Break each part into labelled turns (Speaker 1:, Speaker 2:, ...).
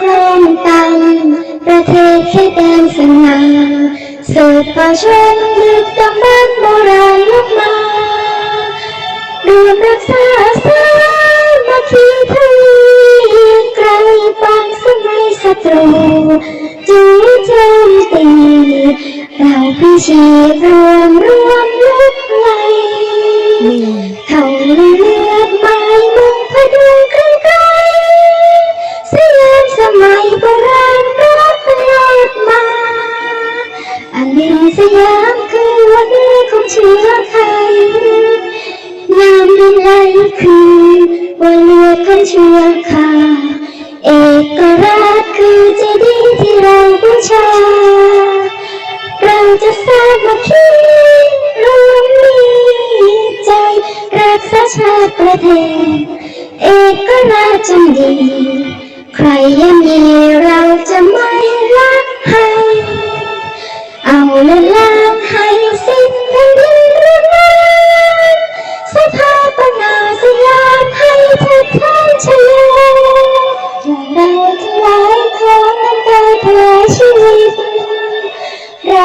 Speaker 1: ครองตังประเทศเขตแดนสง่าสืบป่าชนลึกดำบรรพ์โบราณลุกมารวมรักษาสามัคคีทวีไกลปางสมัยศัตรูจูโจมตีเราพิชีพรวมรวมลุกไล่เขาลือ คือวันเรือของเชื้อไทยงามดินไหลคือวันเรือของเชื้อคาเอกราชคือเจดีย์ที่เราบูชา เราจะสามัคคีรวมมีใจ รักษาชาติประเทศ เอกราชจงดี ใครยังมีเราจะไม่รักให้ เอาและ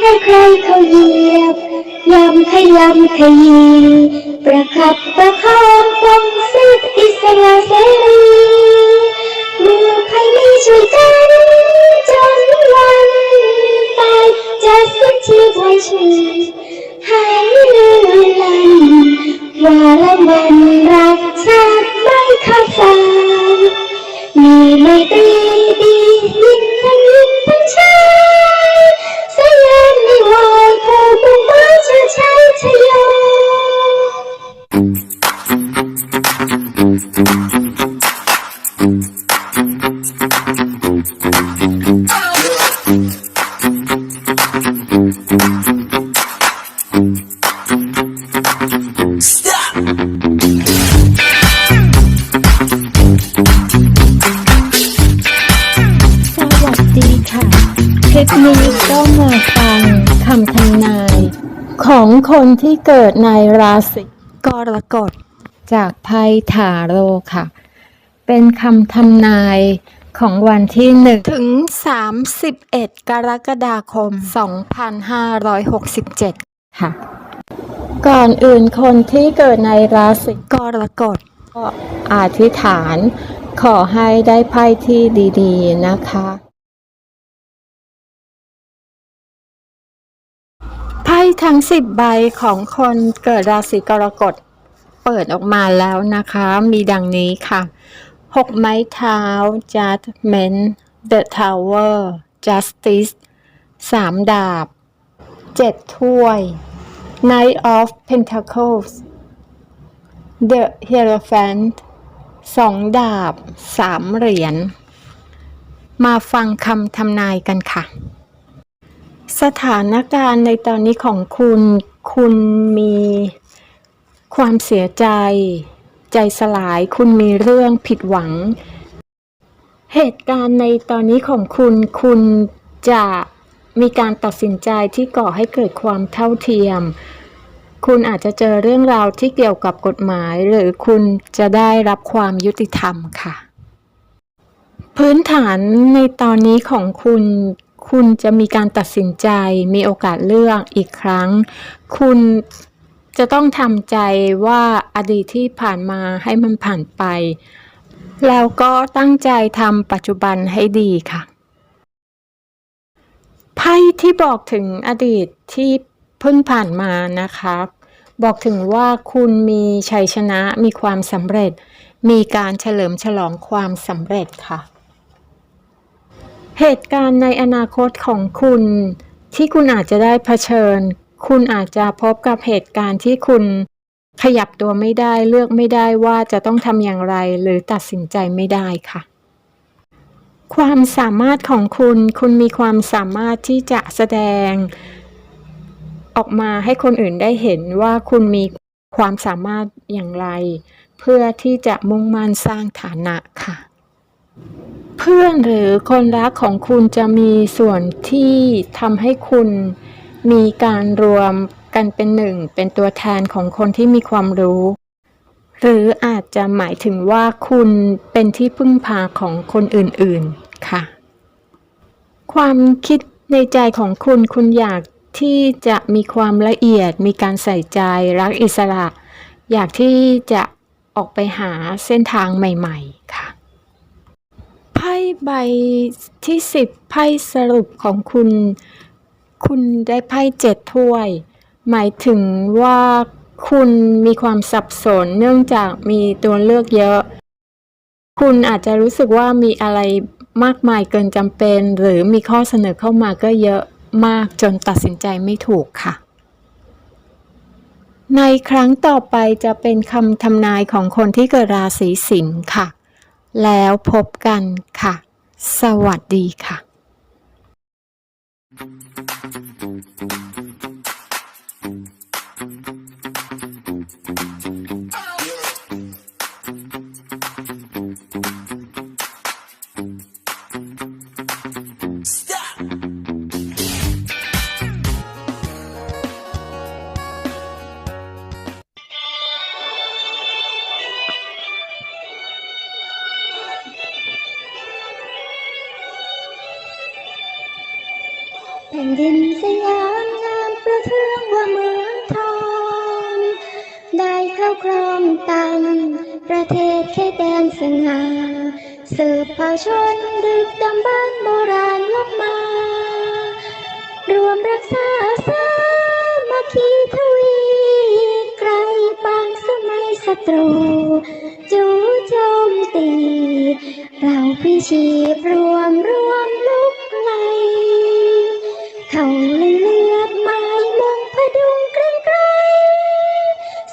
Speaker 1: ให้ใครเขาเหยียบยำขยำขยีประคับประคองปองสิทธิอิสระเสรีมือใครไมีช่วยกันจนวันตายจะสิ้นชีพไว้ชีหายเลือลันว่าละมันรักชาติไม่ขาดสายมีไม่ตรีดียิ่งทั้งยิ่ง
Speaker 2: คนที่เกิดในราศีกรกฎจากไพ่ถาโรค่ะ เป็นคำทำนายของวันที่1ถึง 31 กรกฎาคม 2567 ค่ะ ก่อนอื่นคนที่เกิดในราศีกรกฎก็อธิษฐาน ขอให้ได้ไพ่ที่ดี ๆ นะคะ ทั้งสิบใบของคนเกิดราศีกรกฎเปิดออกมาแล้วนะคะ มีดังนี้ค่ะ หกไม้เท้า Judgment The Tower Justice สามดาบเจ็ดถ้วย Knight of Pentacles The Hierophant สองดาบสามเหรียญ มาฟังคำทำนายกันค่ะ สถานการณ์ในตอนนี้ของคุณ คุณมีความเสียใจ ใจสลาย คุณมีเรื่องผิดหวัง เหตุการณ์ในตอนนี้ของคุณ คุณจะมีการตัดสินใจที่ก่อให้เกิดความเท่าเทียม คุณอาจจะเจอเรื่องราวที่เกี่ยวกับกฎหมาย หรือคุณจะได้รับความยุติธรรมค่ะ พื้นฐานในตอนนี้ของคุณ คุณจะมีการตัดสินใจมีโอกาสเลือกอีกครั้ง คุณจะต้องทำใจว่าอดีตที่ผ่านมาให้มันผ่านไป แล้วก็ตั้งใจทำปัจจุบันให้ดีค่ะไพ่ที่บอกถึงอดีตที่เพิ่งผ่านมานะคะบอกถึงว่าคุณมีชัยชนะมีความสำเร็จ มีการเฉลิมฉลองความสำเร็จค่ะ เหตุการณ์ในอนาคตของคุณ ที่คุณอาจจะได้เผชิญ คุณอาจจะพบกับเหตุการณ์ที่คุณขยับตัวไม่ได้เลือกไม่ได้ว่าจะต้องทำอย่างไร หรือตัดสินใจไม่ได้ค่ะ ความสามารถของคุณ คุณมีความสามารถที่จะแสดง ออกมาให้คนอื่นได้เห็นว่าคุณมีความสามารถอย่างไร เพื่อที่จะมุ่งมั่นสร้างฐานะค่ะ เพื่อนหรือคนรักของคุณจะมีส่วนที่ทำให้คุณมีการรวมกันเป็นหนึ่ง เป็นตัวแทนของคนที่มีความรู้ หรืออาจจะหมายถึงว่าคุณเป็นที่พึ่งพาของคนอื่นๆค่ะ ความคิดในใจของคุณคุณอยากที่จะมีความละเอียด มีการใส่ใจรักอิสระ อยากที่จะออกไปหาเส้นทางใหม่ ๆ ค่ะ พ่ใบที่สิบไพ่สรุปของคุณ คุณได้ไพ่เจ็ดถ้วย หมายถึงว่าคุณมีความสับสนเนื่องจากมีตัวเลือกเยอะ คุณอาจจะรู้สึกว่ามีอะไรมากมายเกินจำเป็น หรือมีข้อเสนอเข้ามาก็เยอะมากจนตัดสินใจไม่ถูกค่ะ ในครั้งต่อไปจะเป็นคำทำนายของคนที่เกิดราศีสิงค์ค่ะ แล้วพบกันค่ะ สวัสดีค่ะ
Speaker 1: ดินสยามงามประเทืองว่าเมืองทอง ได้เข้าครองตังประเทศแค่แดนสง่าสืบเผ่าชนดึกดำบรรโบราณลบมา รวมรักษาสามัคคีทวีไกลปางสมัยศัตรูจู่โจมตี เราพิชีพรวมรวมล เขาเลือดไม้มงพดุงเกรงไกร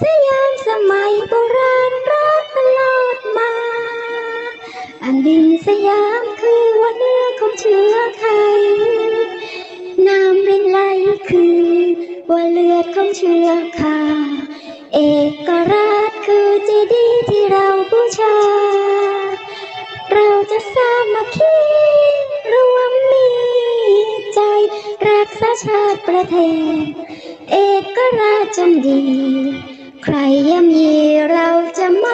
Speaker 1: สยามสมัยโบราณรักตลอดมา อันดินสยามคือวันเนื้อของเชื้อไทยน้ำรินไหลคือว่าเลือดของเชื้อขาเอกราชคือเจดีย์ที่เราบูชาเรา ชาติประเทศ เอกราชจงดี ใครย่ำยีเราจะไม่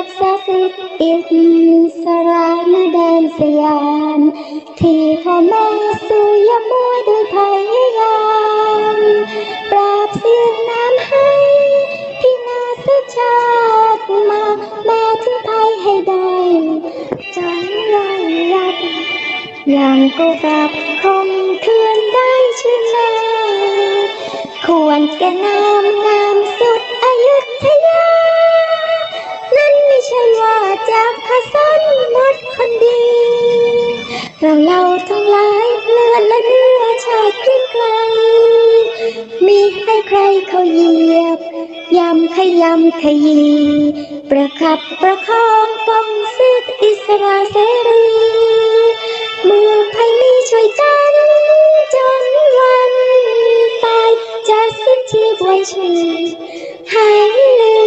Speaker 1: รักษาสิทธิอิสระในแดนสยาม ที่พ่อแม่สู่ยามวยด้วยพยายามปราบเสียงน้ำให้ที่นาสชาติมาแม้ถึงไทยให้ได้จนรอยยับยังก็กลับคงเคืนได้ชื่นนาควรแก่นามงามสุด จากพระสันหมดคนดี เราเราทั้งหลายเลือและเนื้อชาติไกลมีให้ใครเขาเหยียบยำขยำขยี ประคับประคองป้องสิทธิอิสระเสรีเมื่อภัยมีช่วยกันจนวันตายจะสิ้นชีพไว้ชีให้ลือ